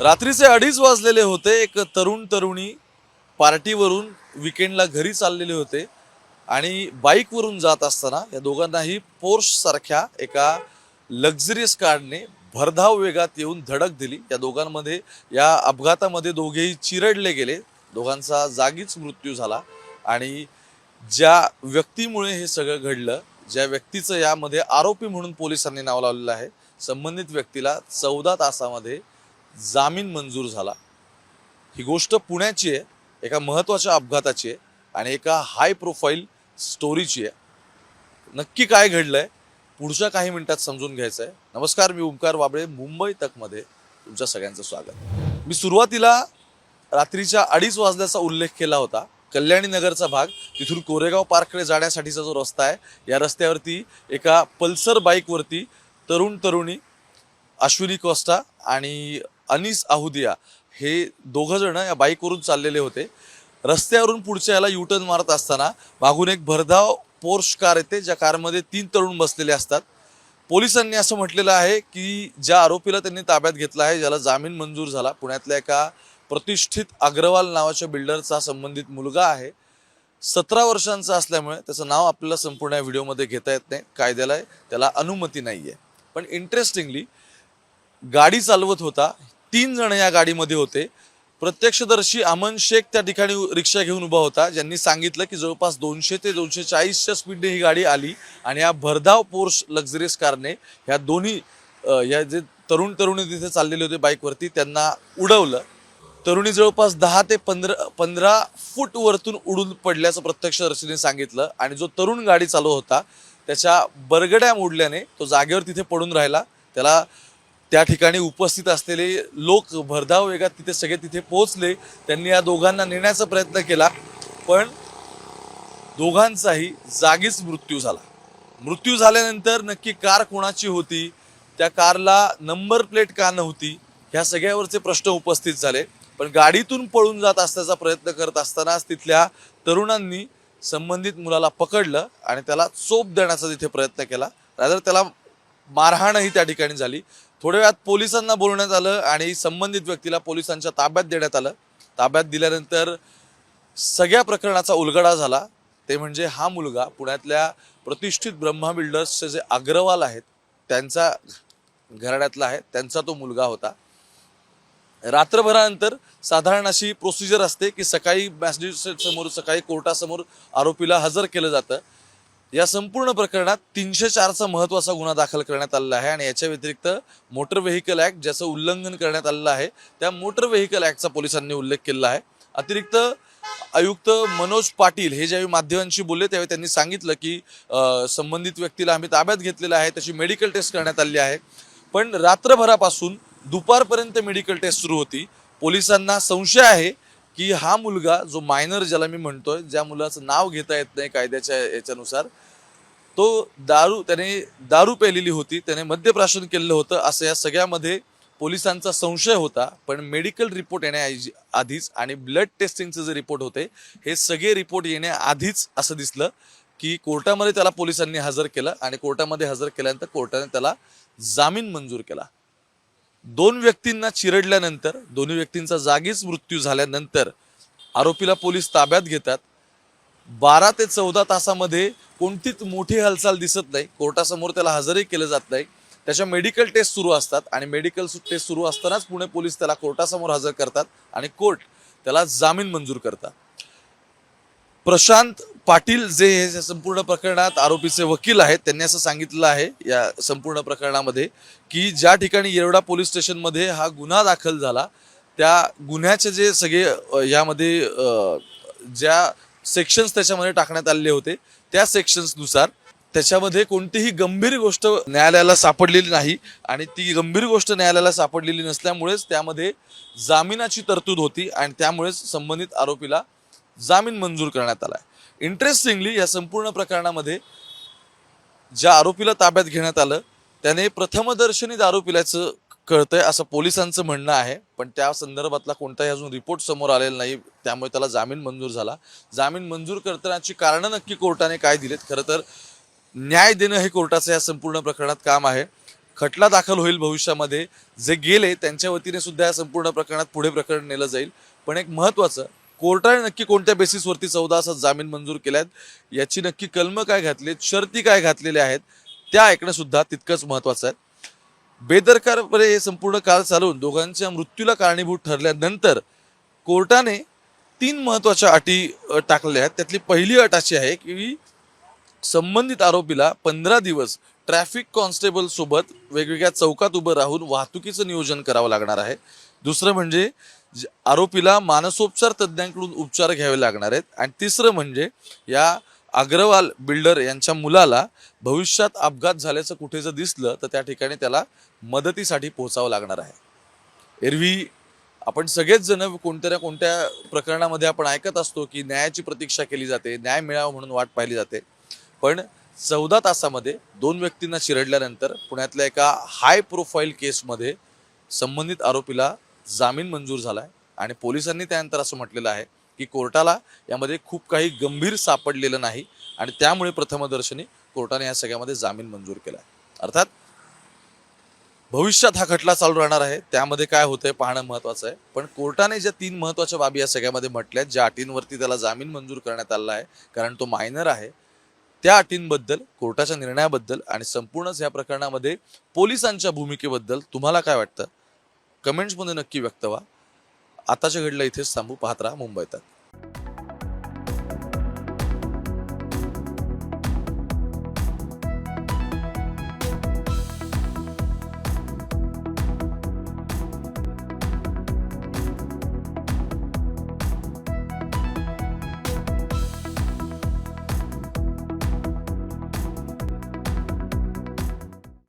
रात्रीचे अडीच वाजलेले होते. एक तरुण तरुणी पार्टीवरून विकेंडला घरी चाललेले होते आणि बाईकवरून जात असताना या दोघांनाही पोर्श सारख्या एका लक्झरियस कारने भरधाव वेगात येऊन धडक दिली. या दोघांमध्ये या अपघातामध्ये दोघेही चिरडले गेले. दोघांचा जागीच मृत्यू झाला आणि ज्या व्यक्तीमुळे हे सगळं घडलं ज्या व्यक्तीचं यामध्ये आरोपी म्हणून पोलिसांनी नाव लावलेलं आहे संबंधित व्यक्तीला चौदा तासामध्ये जामीन मंजूर झाला. ही गोष्ट पुण्याची आहे एका महत्त्वाच्या अपघाताची आहे आणि एका हाय प्रोफाईल स्टोरीची आहे. नक्की काय घडलंय पुढच्या काही मिनिटात समजून घ्यायचं आहे. नमस्कार मी ओंकार वाबळे मुंबई तकमध्ये तुमच्या सगळ्यांचं स्वागत. मी सुरुवातीला रात्रीच्या अडीच वाजल्याचा उल्लेख केला होता. कल्याणी नगरचा भाग तिथून कोरेगाव पार्ककडे जाण्यासाठीचा जो रस्ता आहे या रस्त्यावरती एका पल्सर बाईकवरती तरुण तरुणी अश्विनी कोस्टा आणि अनिस आहुदिया हे दोघंजणं या बाईकवरून चाललेले होते. रस्त्यावरून पुढच्या याला युटर्न मारत असताना मागून एक भरधाव पोर्श कार येते ज्या कारमध्ये तीन तरुण बसलेले असतात. पोलिसांनी असं म्हटलेलं आहे की ज्या आरोपीला त्यांनी ताब्यात घेतला आहे ज्याला जामीन मंजूर झाला पुण्यातल्या एका प्रतिष्ठित अग्रवाल नावाच्या बिल्डरचा संबंधित मुलगा आहे. सतरा वर्षांचा असल्यामुळे त्याचं नाव आपल्याला संपूर्ण या व्हिडिओमध्ये घेता येत नाही कायद्याला त्याला अनुमती नाही आहे पण इंटरेस्टिंगली गाडी चालवत होता तीन जण या गाडीमध्ये होते. प्रत्यक्षदर्शी अमन शेख त्या ठिकाणी रिक्षा घेऊन उभा होता. ज्यांनी सांगितलं की जवळपास दोनशे ते दोनशे चाळीसच्या स्पीडने ही गाडी आली आणि या भरधाव पोर्स लक्झरियस कारने ह्या दोन्ही या जे तरुण तरुणी तिथे चाललेले होते बाईकवरती त्यांना उडवलं. तरुणी जवळपास दहा ते पंधरा पंधरा फूट वरतून उडून पडल्याचं प्रत्यक्षदर्शीने सांगितलं आणि जो तरुण गाडी चालू होता त्याच्या बरगड्या मोडल्याने तो जागेवर तिथे पडून राहिला. त्याला त्या ठिकाणी उपस्थित असलेले लोक भरधाव वेगात तिथे सगळे तिथे पोहोचले. त्यांनी या दोघांना नेण्याचा प्रयत्न केला पण दोघांचाही जागीच मृत्यू झाला. मृत्यू झाल्यानंतर नक्की कार कोणाची होती? त्या कारला नंबर प्लेट का नव्हती? ह्या सगळ्यावरचे प्रश्न उपस्थित झाले. पण गाडीतून पळून जात असण्याचा प्रयत्न करत असतानाच तिथल्या तरुणांनी संबंधित मुलाला पकडलं आणि त्याला चोप देण्याचा तिथे प्रयत्न केला. रादर त्याला मारहाणही त्या ठिकाणी झाली. थोड्या वेळात पोलिसांना बोलवण्यात आलं आणि संबंधित व्यक्तीला पोलिसांच्या ताब्यात देण्यात आलं. ताब्यात दिल्यानंतर सगळ्या प्रकरणाचा उलगडा झाला. ते म्हणजे हा मुलगा पुण्यातल्या प्रतिष्ठित ब्रह्मा बिल्डर्सचे जे अग्रवाल आहेत त्यांचा घराण्यातला आहे त्यांचा तो मुलगा होता. रात्रभरानंतर साधारण अशी प्रोसिजर असते की सकाळी मॅजिस्ट्रेट समोर सकाळी कोर्टासमोर आरोपीला हजर केलं जातं. या संपूर्ण प्रकरणात तीनशे चारचा महत्त्वाचा गुन्हा दाखल करण्यात आलेला आहे आणि याच्या व्यतिरिक्त मोटर व्हेकल ॲक्ट ज्याचं उल्लंघन करण्यात आलेलं आहे त्या मोटर व्हेकल ॲक्टचा पोलिसांनी उल्लेख केलेला आहे. अतिरिक्त आयुक्त मनोज पाटील हे ज्यावेळी माध्यमांशी बोलले त्यावेळी त्यांनी सांगितलं की संबंधित व्यक्तीला आम्ही ताब्यात घेतलेलं आहे त्याची मेडिकल टेस्ट करण्यात आली आहे. पण रात्रभरापासून दुपारपर्यंत मेडिकल टेस्ट सुरू होती. पोलिसांना संशय आहे की हा मुलगा जो मायनर ज्याला मी म्हणतोय ज्या मुलाचं नाव घेता येत नाही कायद्याच्या याच्यानुसार तो दारू त्याने दारू प्यालेली होती त्याने मद्यप्राशन केलेलं होतं असं या सगळ्यामध्ये पोलिसांचा संशय होता. पण मेडिकल रिपोर्ट येण्याआधी आधीच आणि ब्लड टेस्टिंगचे जे रिपोर्ट होते हे सगळे रिपोर्ट येण्याआधीच असं दिसलं की कोर्टामध्ये त्याला पोलिसांनी हजर केलं आणि कोर्टामध्ये हजर केल्यानंतर कोर्टाने त्याला जामीन मंजूर केला. दोन व्यक्तींना चिरडल्यानंतर दोन्ही व्यक्तींचा जागीच मृत्यू झाल्यानंतर आरोपीला पोलीस ताब्यात घेतात. बारा ते चौदा तासामध्ये कोणतीच मोठी हालचाल दिसत नाही. कोर्टासमोर त्याला हजरही केलं जात नाही. त्याच्या मेडिकल टेस्ट सुरू असतात आणि मेडिकल टेस्ट सुरू असतानाच पुणे पोलीस त्याला कोर्टासमोर हजर करतात आणि कोर्ट त्याला जामीन मंजूर करतात. प्रशांत पाटील जे हे संपूर्ण प्रकरणात आरोपीचे वकील आहेत त्यांनी असं सांगितलं आहे या संपूर्ण प्रकरणामध्ये की ज्या ठिकाणी येरवडा पोलीस स्टेशनमध्ये हा गुन्हा दाखल झाला त्या गुन्ह्याचे जे सगळे यामध्ये ज्या सेक्शन्स त्याच्यामध्ये टाकण्यात आलेले होते त्या सेक्शन्सनुसार त्याच्यामध्ये कोणतीही गंभीर गोष्ट न्यायालयाला सापडलेली नाही आणि ती गंभीर गोष्ट न्यायालयाला सापडलेली नसल्यामुळेच त्यामध्ये जामिनाची तरतूद होती आणि त्यामुळेच संबंधित आरोपीला जामीन मंजूर करण्यात आला आहे. इंटरेस्टिंगली या संपूर्ण प्रकरणामध्ये ज्या आरोपीला ताब्यात घेण्यात आलं त्याने प्रथमदर्शनी दारू पिल्याचं कळतंय असं पोलिसांचं म्हणणं आहे. पण त्या संदर्भातला कोणताही अजून रिपोर्ट समोर आलेला नाही. त्यामुळे त्याला जामीन मंजूर झाला. जामीन मंजूर करतानाची कारणं नक्की कोर्टाने काय दिलेत? खरं तर न्याय देणं हे कोर्टाचं या संपूर्ण प्रकरणात काम आहे. खटला दाखल होईल भविष्यामध्ये. जे गेले त्यांच्या वतीने सुद्धा या संपूर्ण प्रकरणात पुढे प्रकरण नेलं जाईल. पण एक महत्त्वाचं कोर्टाने नक्की कोणत्या बेसिसवरती चौदा असा जामीन मंजूर केल्यात याची नक्की कलमं काय घातली शर्ती काय घातलेल्या आहेत त्या ऐकणं सुद्धा तितकंच महत्त्वाचं आहे. बेदरकारपणे हे संपूर्ण काळ चालवून दोघांच्या मृत्यूला कारणीभूत ठरल्यानंतर कोर्टाने तीन महत्त्वाच्या अटी टाकलेल्या आहेत. त्यातली पहिली अट अशी आहे की संबंधित आरोपीला पंधरा दिवस ट्रॅफिक कॉन्स्टेबल सोबत वेगवेगळ्या चौकात उभं राहून वाहतुकीचं नियोजन करावं लागणार आहे. दुसरं म्हणजे आरोपीला मानसोपचार तज्ज्ञांकडून उपचार घ्यावे लागणार आहेत. आणि तिसरं म्हणजे या अग्रवाल बिल्डर यांच्या मुलाला भविष्यात अपघात झाल्याचं कुठे जर दिसलं तर त्या ठिकाणी त्याला मदतीसाठी पोहोचावं लागणार आहे. एरवी आपण सगळेच जण कोणत्या ना कोणत्या प्रकरणामध्ये आपण ऐकत असतो की न्यायाची प्रतीक्षा केली जाते न्याय मिळावा म्हणून वाट पाहिली जाते. पण चौदा तासामध्ये दोन व्यक्तींना चिरडल्यानंतर पुण्यातल्या एका हाय प्रोफाईल केसमध्ये संबंधित आरोपीला जामीन मंजूर झालाय. आणि पोलिसांनी त्यानंतर असं म्हटलेलं आहे की कोर्टाला यामध्ये खूप काही गंभीर सापडलेलं नाही आणि त्यामुळे प्रथमदर्शनी कोर्टाने या सगळ्यामध्ये जामीन मंजूर केला अर्थात भविष्यात हा खटला चालू राहणार आहे. त्यामध्ये काय होतंय पाहणं महत्वाचं आहे. पण कोर्टाने ज्या तीन महत्त्वाच्या बाबी या सगळ्यामध्ये म्हटल्या ज्या अटींवरती त्याला जामीन मंजूर करण्यात आला आहे कारण तो मायनर आहे त्या अटींबद्दल कोर्टाच्या निर्णयाबद्दल आणि संपूर्णच या प्रकरणामध्ये पोलिसांच्या भूमिकेबद्दल तुम्हाला काय वाटतं? कमेंट्समध्ये नक्की व्यक्त व्हा. आताच्या घडलं इथेच थांबू. पाहत राहा. मुंबईतात